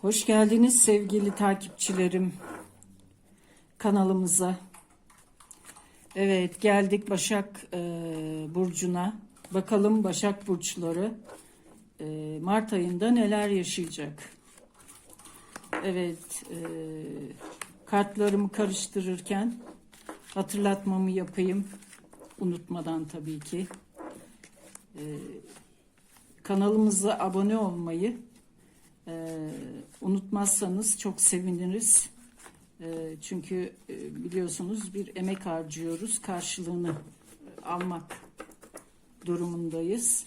Hoş geldiniz sevgili takipçilerim kanalımıza. Evet geldik Başak e, Burcu'na. Bakalım Başak Burçları e, Mart ayında neler yaşayacak. Evet e, kartlarımı karıştırırken hatırlatmamı yapayım. Unutmadan tabii ki. E, kanalımıza abone olmayı ee, unutmazsanız çok seviniriz. Ee, çünkü e, biliyorsunuz bir emek harcıyoruz. Karşılığını almak durumundayız.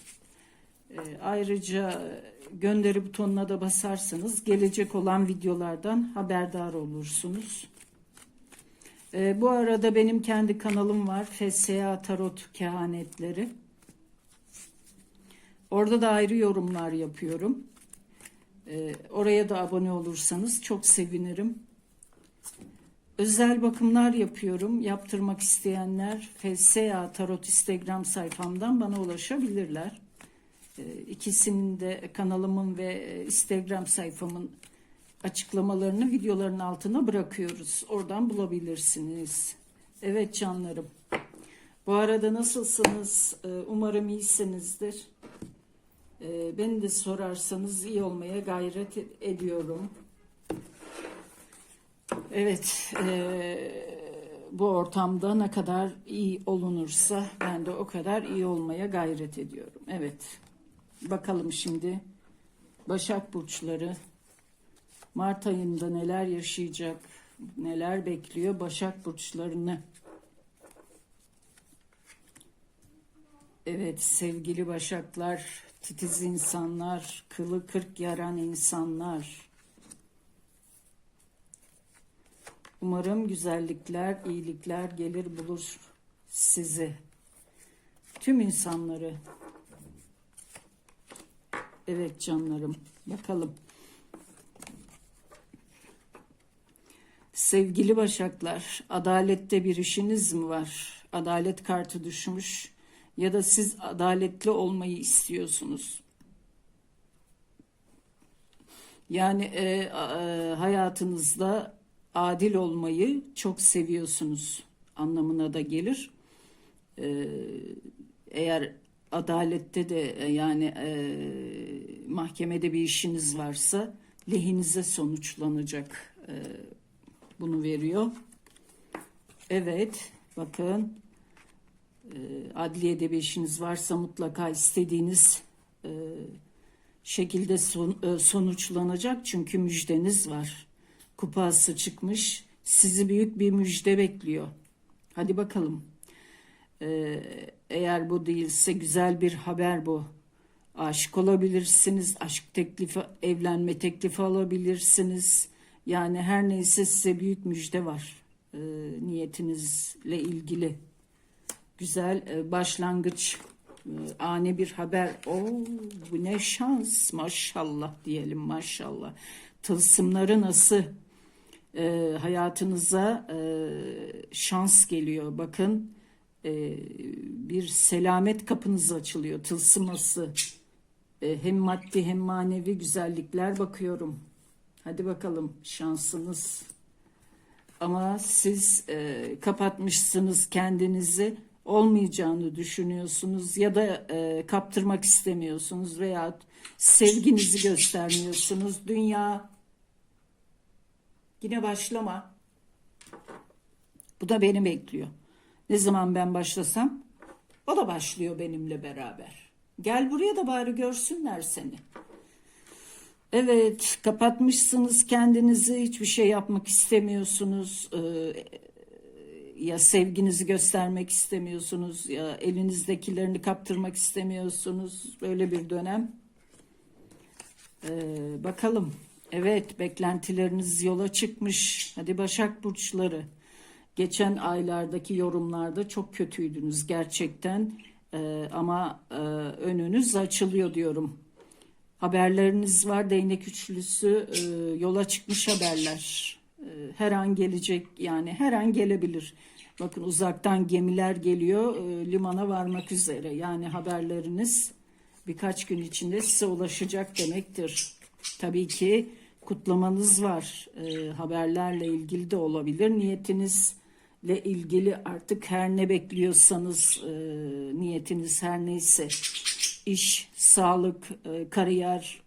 Ee, ayrıca gönderi butonuna da basarsanız gelecek olan videolardan haberdar olursunuz. Bu arada benim kendi kanalım var. FSA Tarot Kehanetleri. Orada da ayrı yorumlar yapıyorum. Ee, oraya da abone olursanız çok sevinirim. Özel bakımlar yapıyorum. Yaptırmak isteyenler FSA Tarot Instagram sayfamdan bana ulaşabilirler. Ee, ikisinin de kanalımın ve Instagram sayfamın açıklamalarını videoların altına bırakıyoruz. Oradan bulabilirsiniz. Evet canlarım. Bu arada nasılsınız? Ee, Umarım iyisinizdir. Ee, beni de sorarsanız iyi olmaya gayret ediyorum. Evet, e, bu ortamda ne kadar iyi olunursa ben de o kadar iyi olmaya gayret ediyorum. Evet, bakalım şimdi Başak Burçları Mart ayında neler yaşayacak, neler bekliyor Başak Burçlarını. Evet sevgili Başaklar, titiz insanlar, kılı kırk yaran insanlar. Umarım güzellikler, iyilikler gelir bulur sizi. Tüm insanları. Evet canlarım, bakalım. Sevgili Başaklar, adalette bir işiniz mi var? Adalet kartı düşmüş ya da siz adaletli olmayı istiyorsunuz. Yani e, e, hayatınızda adil olmayı çok seviyorsunuz anlamına da gelir. E, eğer adalette de e, yani e, mahkemede bir işiniz varsa lehinize sonuçlanacak e, bunu veriyor. Evet bakın adliyede bir işiniz varsa mutlaka istediğiniz e, şekilde e, sonuçlanacak çünkü müjdeniz var. Kupası çıkmış. Sizi büyük bir müjde bekliyor. Hadi bakalım. E, eğer bu değilse güzel bir haber bu. Aşık olabilirsiniz, aşk teklifi, evlenme teklifi alabilirsiniz. Yani her neyse size büyük müjde var e, niyetinizle ilgili güzel e, başlangıç e, ani bir haber. Oo, bu ne şans maşallah diyelim maşallah. Tılsımları nasıl e, hayatınıza e, şans geliyor. Bakın e, bir selamet kapınız açılıyor. Tılsıması e, hem maddi hem manevi güzellikler bakıyorum. Hadi bakalım şansınız. Ama siz e, kapatmışsınız kendinizi olmayacağını düşünüyorsunuz ya da e, kaptırmak istemiyorsunuz veya sevginizi göstermiyorsunuz. Dünya yine başlama. Bu da beni bekliyor. Ne zaman ben başlasam o da başlıyor benimle beraber. Gel buraya da bari görsünler seni. Evet, kapatmışsınız kendinizi, hiçbir şey yapmak istemiyorsunuz. Ee, ya sevginizi göstermek istemiyorsunuz ya elinizdekilerini kaptırmak istemiyorsunuz. Böyle bir dönem. Ee, bakalım. Evet, beklentileriniz yola çıkmış. Hadi Başak burçları. Geçen aylardaki yorumlarda çok kötüydünüz gerçekten. Ee, ama e, önünüz açılıyor diyorum. Haberleriniz var. Değnek üçlüsü e, yola çıkmış haberler. E, her an gelecek yani her an gelebilir. Bakın uzaktan gemiler geliyor e, limana varmak üzere. Yani haberleriniz birkaç gün içinde size ulaşacak demektir. Tabii ki kutlamanız var. E, haberlerle ilgili de olabilir. Niyetinizle ilgili artık her ne bekliyorsanız e, niyetiniz her neyse iş, sağlık, e, kariyer,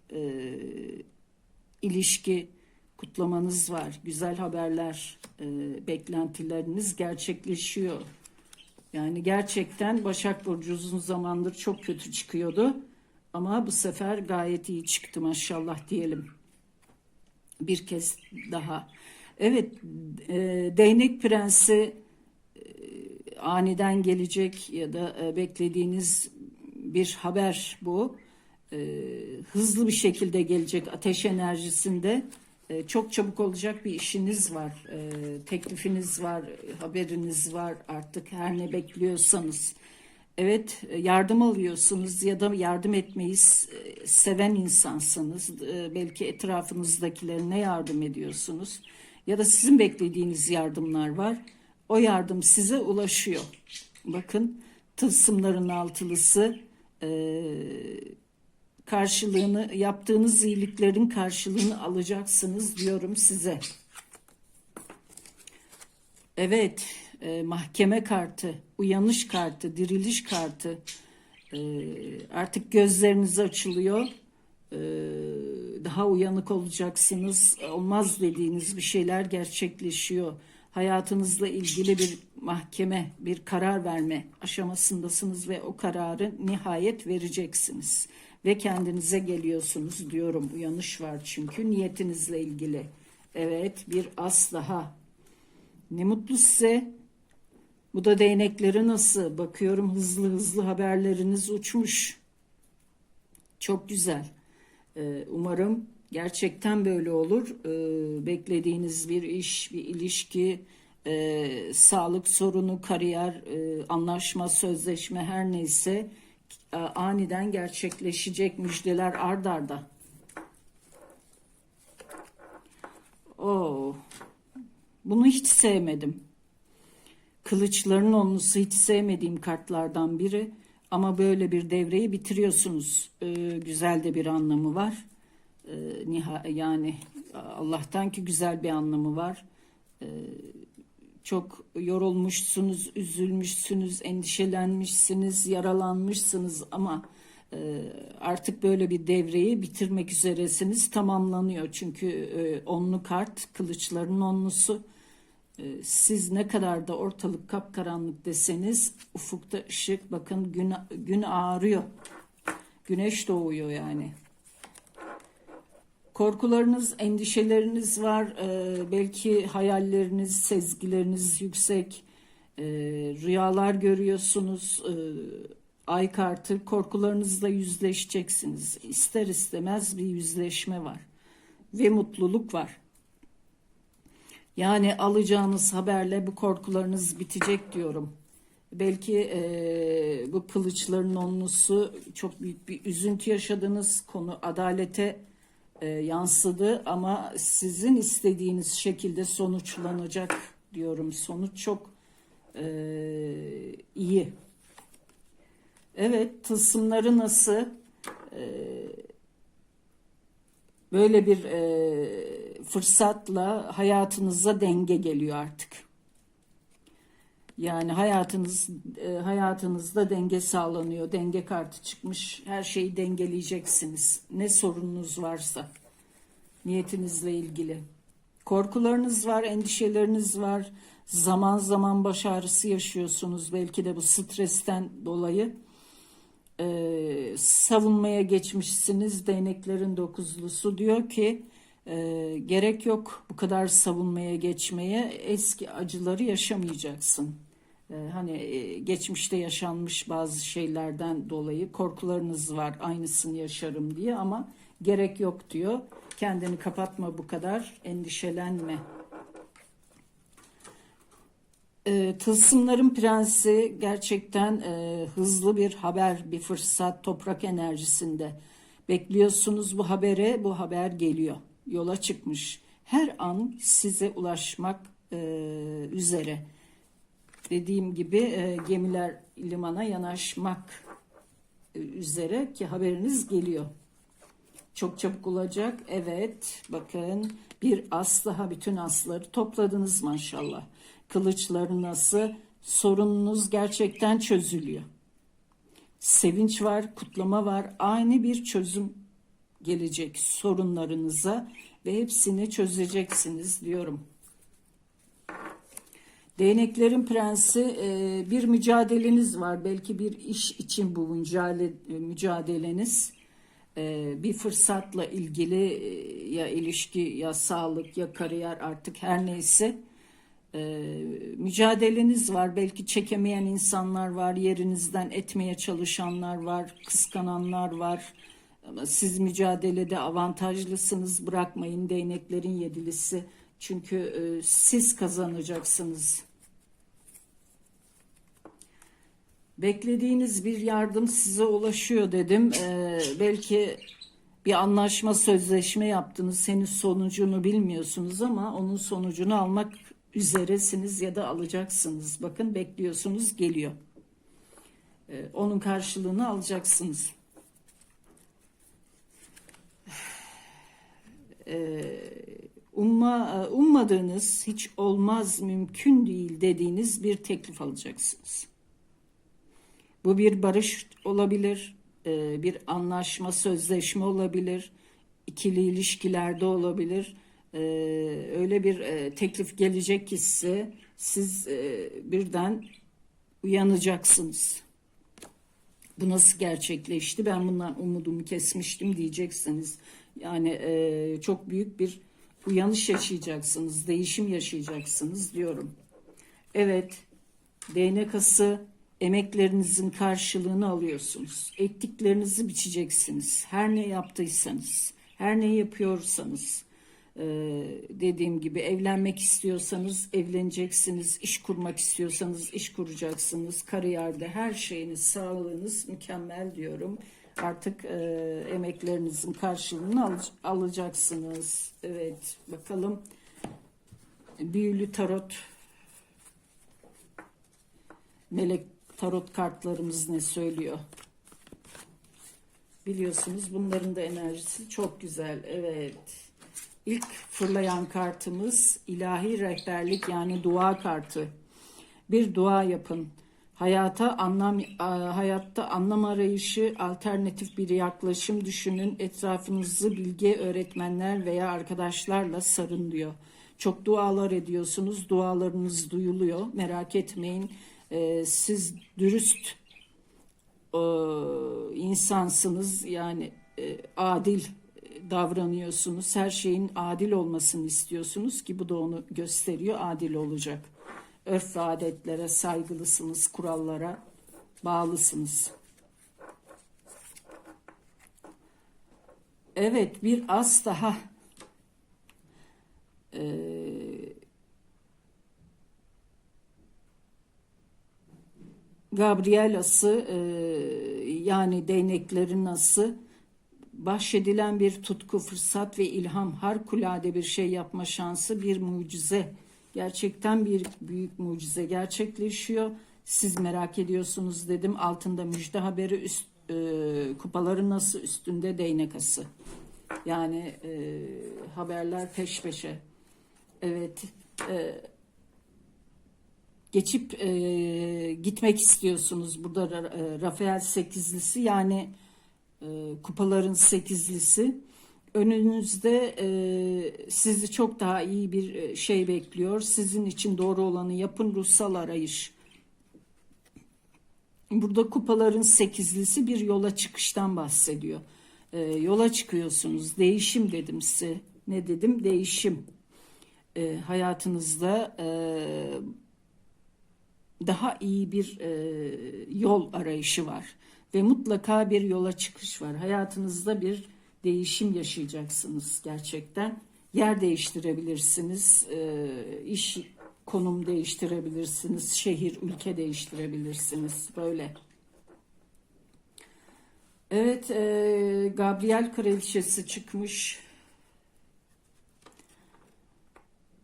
ilişki kutlamanız var. Güzel haberler, e, beklentileriniz gerçekleşiyor. Yani gerçekten Başak Burcu uzun zamandır çok kötü çıkıyordu. Ama bu sefer gayet iyi çıktı maşallah diyelim. Bir kez daha. Evet, e, Değnek Prensi e, aniden gelecek ya da e, beklediğiniz bir haber bu. E, hızlı bir şekilde gelecek ateş enerjisinde. E, çok çabuk olacak bir işiniz var, e, teklifiniz var, haberiniz var artık her ne bekliyorsanız. Evet e, yardım alıyorsunuz ya da yardım etmeyi e, seven insansınız. E, Belki etrafınızdakilerine yardım ediyorsunuz. Ya da sizin beklediğiniz yardımlar var. O yardım size ulaşıyor. Bakın tılsımların altılısı karşılığını yaptığınız iyiliklerin karşılığını alacaksınız diyorum size. Evet, e, mahkeme kartı, uyanış kartı, diriliş kartı. E, artık gözleriniz açılıyor. E, daha uyanık olacaksınız. Olmaz dediğiniz bir şeyler gerçekleşiyor. Hayatınızla ilgili bir mahkeme, bir karar verme aşamasındasınız ve o kararı nihayet vereceksiniz. Ve kendinize geliyorsunuz diyorum. Uyanış var çünkü niyetinizle ilgili. Evet, bir as daha. Ne mutlu size. Bu da değnekleri nasıl? Bakıyorum hızlı hızlı haberleriniz uçmuş. Çok güzel. Ee, umarım gerçekten böyle olur. Ee, beklediğiniz bir iş, bir ilişki, e, sağlık sorunu, kariyer, e, anlaşma, sözleşme her neyse aniden gerçekleşecek müjdeler ard arda. Oo, bunu hiç sevmedim. Kılıçların onlusu hiç sevmediğim kartlardan biri. Ama böyle bir devreyi bitiriyorsunuz. Ee, güzel de bir anlamı var. Ee, yani Allah'tan ki güzel bir anlamı var. Ee, çok yorulmuşsunuz, üzülmüşsünüz, endişelenmişsiniz, yaralanmışsınız ama e, artık böyle bir devreyi bitirmek üzeresiniz. Tamamlanıyor çünkü e, onlu kart, kılıçların onlusu. E, Siz ne kadar da ortalık kapkaranlık deseniz ufukta ışık bakın gün, gün ağrıyor. Güneş doğuyor yani. Korkularınız, endişeleriniz var. Ee, belki hayalleriniz, sezgileriniz yüksek. Ee, rüyalar görüyorsunuz. Ee, ay kartı korkularınızla yüzleşeceksiniz. İster istemez bir yüzleşme var. Ve mutluluk var. Yani alacağınız haberle bu korkularınız bitecek diyorum. Belki eee, bu kılıçların onlusu çok büyük bir üzüntü yaşadığınız konu adalete eee, yansıdı ama sizin istediğiniz şekilde sonuçlanacak diyorum. Sonuç çok eee, iyi. Evet, tılsımları nasıl? Böyle bir e, fırsatla hayatınıza denge geliyor artık. Yani hayatınız e, hayatınızda denge sağlanıyor. Denge kartı çıkmış. Her şeyi dengeleyeceksiniz. Ne sorununuz varsa niyetinizle ilgili. Korkularınız var, endişeleriniz var. Zaman zaman baş ağrısı yaşıyorsunuz. Belki de bu stresten dolayı e, savunmaya geçmişsiniz değneklerin dokuzlusu diyor ki e, gerek yok bu kadar savunmaya geçmeye eski acıları yaşamayacaksın. E, hani e, geçmişte yaşanmış bazı şeylerden dolayı korkularınız var aynısını yaşarım diye ama gerek yok diyor. Kendini kapatma bu kadar endişelenme. E, Tılsımların Prensi gerçekten e, hızlı bir haber, bir fırsat toprak enerjisinde. Bekliyorsunuz bu habere, bu haber geliyor. Yola çıkmış. Her an size ulaşmak e, üzere. Dediğim gibi e, gemiler limana yanaşmak üzere ki haberiniz geliyor. Çok çabuk olacak. Evet. Bakın bir as daha bütün asları topladınız maşallah. Kılıçları nasıl? Sorununuz gerçekten çözülüyor. Sevinç var, kutlama var. Aynı bir çözüm gelecek sorunlarınıza ve hepsini çözeceksiniz diyorum. Değneklerin prensi e, bir mücadeleniz var. Belki bir iş için bu mücadele, mücadeleniz. E, bir fırsatla ilgili e, ya ilişki ya sağlık ya kariyer artık her neyse e, mücadeleniz var. Belki çekemeyen insanlar var, yerinizden etmeye çalışanlar var, kıskananlar var. Ama siz mücadelede avantajlısınız. Bırakmayın değneklerin yedilisi. Çünkü e, siz kazanacaksınız. Beklediğiniz bir yardım size ulaşıyor dedim. E, belki bir anlaşma, sözleşme yaptınız. Henüz sonucunu bilmiyorsunuz ama onun sonucunu almak üzeresiniz ya da alacaksınız. Bakın bekliyorsunuz, geliyor. E, onun karşılığını alacaksınız. Umma, ummadığınız, hiç olmaz, mümkün değil dediğiniz bir teklif alacaksınız. Bu bir barış olabilir, e, bir anlaşma, sözleşme olabilir, ikili ilişkilerde olabilir. E, öyle bir e, teklif gelecek ki size, siz birden uyanacaksınız. Bu nasıl gerçekleşti? Ben bundan umudumu kesmiştim diyeceksiniz. Yani çok büyük bir uyanış yaşayacaksınız, değişim yaşayacaksınız diyorum. Evet, değnek ası emeklerinizin karşılığını alıyorsunuz. Ettiklerinizi biçeceksiniz. Her ne yaptıysanız, her ne yapıyorsanız, e, dediğim gibi evlenmek istiyorsanız evleneceksiniz, iş kurmak istiyorsanız iş kuracaksınız, kariyerde her şeyiniz, sağlığınız mükemmel diyorum. Artık e, emeklerinizin karşılığını al, alacaksınız. Evet, bakalım. Büyülü tarot melek tarot kartlarımız ne söylüyor? Biliyorsunuz bunların da enerjisi çok güzel. Evet. İlk fırlayan kartımız ilahi rehberlik yani dua kartı. Bir dua yapın. Hayata anlam hayatta anlam arayışı, alternatif bir yaklaşım düşünün. Etrafınızı bilge öğretmenler veya arkadaşlarla sarın diyor. Çok dualar ediyorsunuz. Dualarınız duyuluyor. Merak etmeyin e, siz dürüst e, insansınız yani e, adil davranıyorsunuz. Her şeyin adil olmasını istiyorsunuz ki bu da onu gösteriyor. Adil olacak. Örf ve adetlere saygılısınız, kurallara bağlısınız. Evet bir as daha ee, Gabriel ası e, yani değneklerin ası bahşedilen bir tutku, fırsat ve ilham, harikulade bir şey yapma şansı bir mucize. Gerçekten bir büyük mucize gerçekleşiyor. Siz merak ediyorsunuz dedim. Altında müjde haberi üst, e, kupaların nasıl üstünde değnek ası. Yani e, haberler peş peşe. Evet. Evet geçip e, gitmek istiyorsunuz. Burada e, Rafael sekizlisi yani e, kupaların sekizlisi. Önünüzde e, sizi çok daha iyi bir e, şey bekliyor. Sizin için doğru olanı yapın ruhsal arayış. Burada kupaların sekizlisi bir yola çıkıştan bahsediyor. E, yola çıkıyorsunuz. Değişim dedim size. Ne dedim? Değişim. E, hayatınızda e, daha iyi bir e, yol arayışı var ve mutlaka bir yola çıkış var. Hayatınızda bir değişim yaşayacaksınız gerçekten. Yer değiştirebilirsiniz, e, iş konum değiştirebilirsiniz, şehir, ülke değiştirebilirsiniz böyle. Evet, e, Gabriel Kraliçesi çıkmış.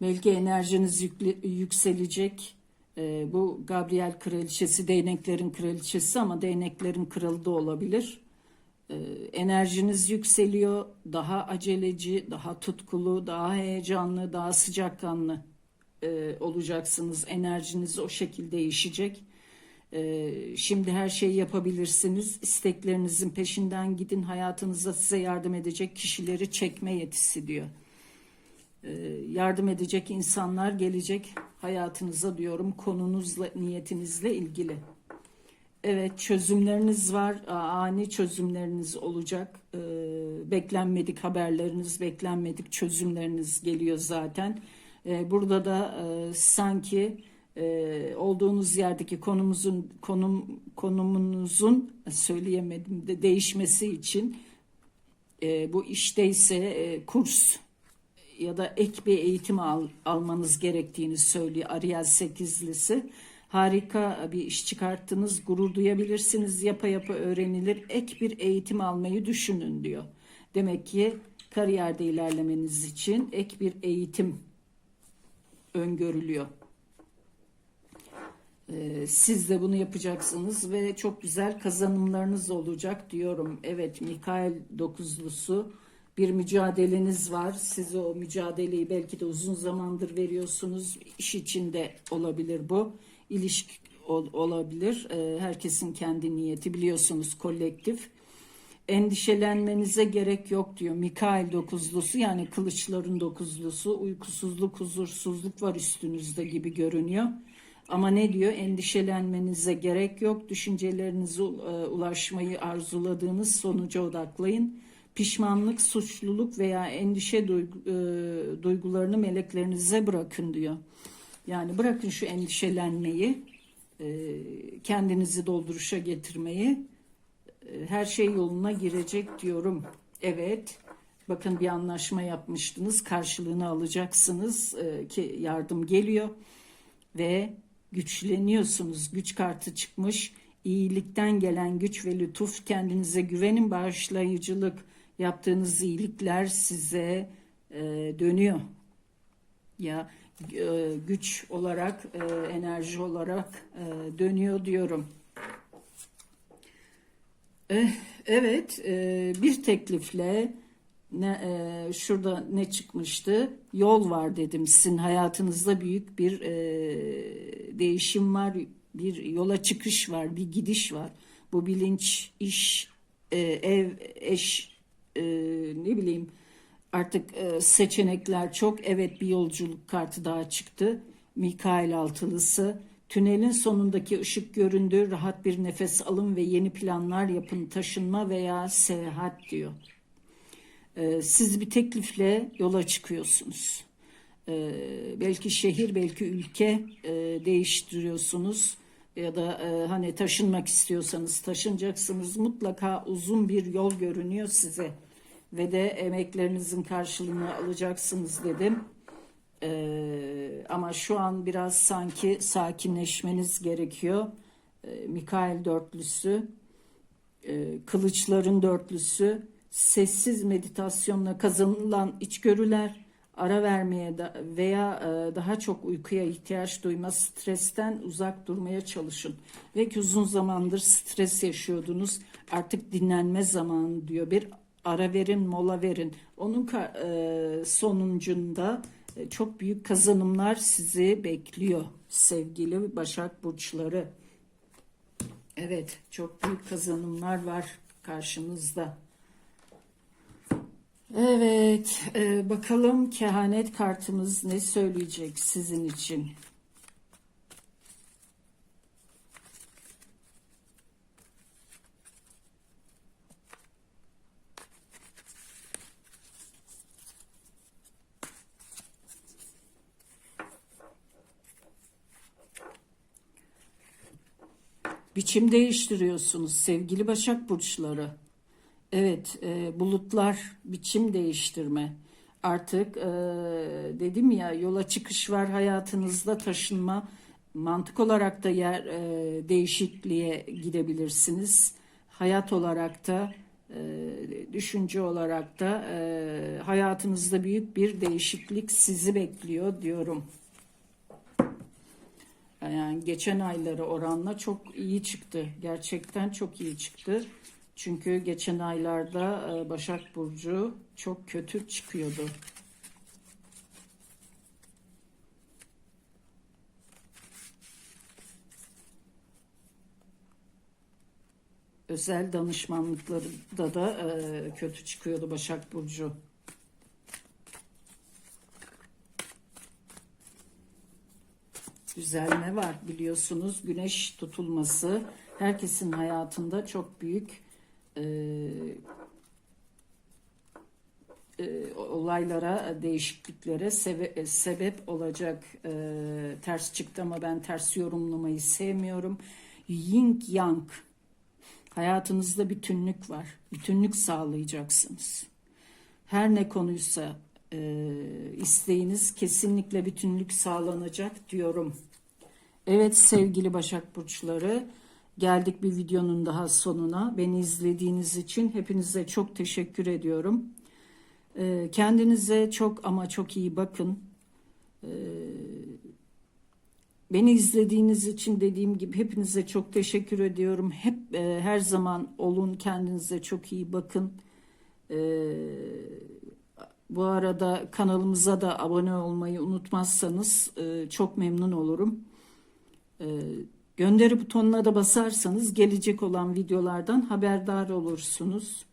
Belki enerjiniz yükle, yükselecek e, bu Gabriel kraliçesi değneklerin kraliçesi ama değneklerin kralı da olabilir. Ee, enerjiniz yükseliyor. Daha aceleci, daha tutkulu, daha heyecanlı, daha sıcakkanlı e, olacaksınız. Enerjiniz o şekilde değişecek. Ee, şimdi her şeyi yapabilirsiniz. İsteklerinizin peşinden gidin. Hayatınızda size yardım edecek kişileri çekme yetisi diyor. Ee, yardım edecek insanlar gelecek hayatınıza diyorum konunuzla, niyetinizle ilgili. Evet çözümleriniz var. Ani çözümleriniz olacak. Ee, beklenmedik haberleriniz, beklenmedik çözümleriniz geliyor zaten. Ee, burada da e, sanki e, olduğunuz yerdeki konumuzun konum konumunuzun söyleyemedim de değişmesi için e, bu işteyse e, kurs ya da ek bir eğitim al, almanız gerektiğini söylüyor Ariel 8'lisi. Harika bir iş çıkarttınız, gurur duyabilirsiniz, yapa yapa öğrenilir. Ek bir eğitim almayı düşünün diyor. Demek ki kariyerde ilerlemeniz için ek bir eğitim öngörülüyor. Ee, Siz de bunu yapacaksınız ve çok güzel kazanımlarınız olacak diyorum. Evet Mikael dokuzlusu bir mücadeleniz var. Siz o mücadeleyi belki de uzun zamandır veriyorsunuz. İş içinde olabilir bu. İlişki ol- olabilir. Ee, Herkesin kendi niyeti biliyorsunuz kolektif. Endişelenmenize gerek yok diyor. Mikael dokuzlusu yani kılıçların dokuzlusu uykusuzluk, huzursuzluk var üstünüzde gibi görünüyor. Ama ne diyor? Endişelenmenize gerek yok. Düşüncelerinize e, ulaşmayı arzuladığınız sonuca odaklayın. Pişmanlık, suçluluk veya endişe e, duygularını meleklerinize bırakın diyor. Yani bırakın şu endişelenmeyi, e, kendinizi dolduruşa getirmeyi. E, Her şey yoluna girecek diyorum. Evet. Bakın bir anlaşma yapmıştınız. Karşılığını alacaksınız e, ki yardım geliyor ve güçleniyorsunuz. Güç kartı çıkmış. İyilikten gelen güç ve lütuf kendinize güvenin bağışlayıcılık yaptığınız iyilikler size e, dönüyor. Ya güç olarak e, enerji olarak e, dönüyor diyorum. Eh, Evet, e, bir teklifle ne e, şurada ne çıkmıştı? Yol var dedim. Sizin hayatınızda büyük bir e, değişim var, bir yola çıkış var, bir gidiş var. Bu bilinç, iş, e, ev, eş, e, ne bileyim artık e, seçenekler çok. Evet bir yolculuk kartı daha çıktı. Mikail altılısı. Tünelin sonundaki ışık göründü. Rahat bir nefes alın ve yeni planlar yapın. Taşınma veya seyahat diyor. Ee, Siz bir teklifle yola çıkıyorsunuz. Ee, Belki şehir, belki ülke e, değiştiriyorsunuz ya da e, hani taşınmak istiyorsanız taşınacaksınız. Mutlaka uzun bir yol görünüyor size ve de emeklerinizin karşılığını alacaksınız dedim. Ee, ama şu an biraz sanki sakinleşmeniz gerekiyor. Ee, Mikail dörtlüsü, e, kılıçların dörtlüsü, sessiz meditasyonla kazanılan içgörüler, ara vermeye da veya e, daha çok uykuya ihtiyaç duyma, stresten uzak durmaya çalışın. Belki uzun zamandır stres yaşıyordunuz, artık dinlenme zamanı diyor. Bir ara verin, mola verin. Onun e, sonucunda e, çok büyük kazanımlar sizi bekliyor sevgili Başak Burçları. Evet, çok büyük kazanımlar var karşınızda. Evet, e, bakalım kehanet kartımız ne söyleyecek sizin için? Biçim değiştiriyorsunuz sevgili Başak Burçları. Evet, e, bulutlar biçim değiştirme. Artık e, dedim ya yola çıkış var hayatınızda taşınma. Mantık olarak da yer e, değişikliğe gidebilirsiniz. Hayat olarak da e, düşünce olarak da e, hayatınızda büyük bir değişiklik sizi bekliyor diyorum. Yani geçen ayları oranla çok iyi çıktı. Gerçekten çok iyi çıktı. Çünkü geçen aylarda e, Başak Burcu çok kötü çıkıyordu. Özel danışmanlıklarda da e, kötü çıkıyordu Başak Burcu. Düzelme var biliyorsunuz. Güneş tutulması herkesin hayatında çok büyük e, e, olaylara, değişikliklere sebe- sebep olacak. E, ters çıktı ama ben ters yorumlamayı sevmiyorum. Yin Yang Hayatınızda bütünlük var. Bütünlük sağlayacaksınız. Her ne konuysa e, isteğiniz kesinlikle bütünlük sağlanacak diyorum. Evet sevgili Başak Burçları geldik bir videonun daha sonuna. Beni izlediğiniz için hepinize çok teşekkür ediyorum. E, kendinize çok ama çok iyi bakın. E, Beni izlediğiniz için dediğim gibi hepinize çok teşekkür ediyorum. Hep e, her zaman olun kendinize çok iyi bakın. E, bu arada kanalımıza da abone olmayı unutmazsanız e, çok memnun olurum. E, gönderi butonuna da basarsanız gelecek olan videolardan haberdar olursunuz.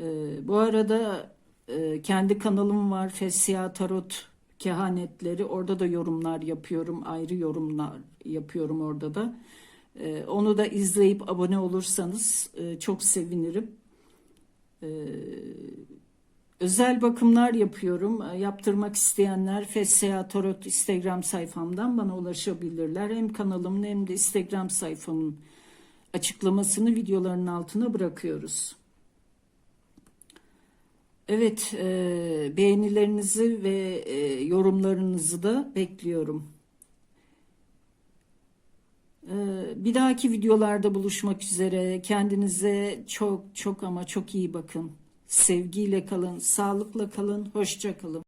E, bu arada e, kendi kanalım var Fesya Tarot kehanetleri orada da yorumlar yapıyorum ayrı yorumlar yapıyorum orada da Ee, onu da izleyip abone olursanız e, çok sevinirim Ee, özel bakımlar yapıyorum Ee, yaptırmak isteyenler Fesseha Tarot Instagram sayfamdan bana ulaşabilirler hem kanalımın hem de Instagram sayfamın açıklamasını videoların altına bırakıyoruz. Evet, e, beğenilerinizi ve e, yorumlarınızı da bekliyorum. E, bir dahaki videolarda buluşmak üzere. Kendinize çok çok ama çok iyi bakın. Sevgiyle kalın, sağlıkla kalın, hoşça kalın.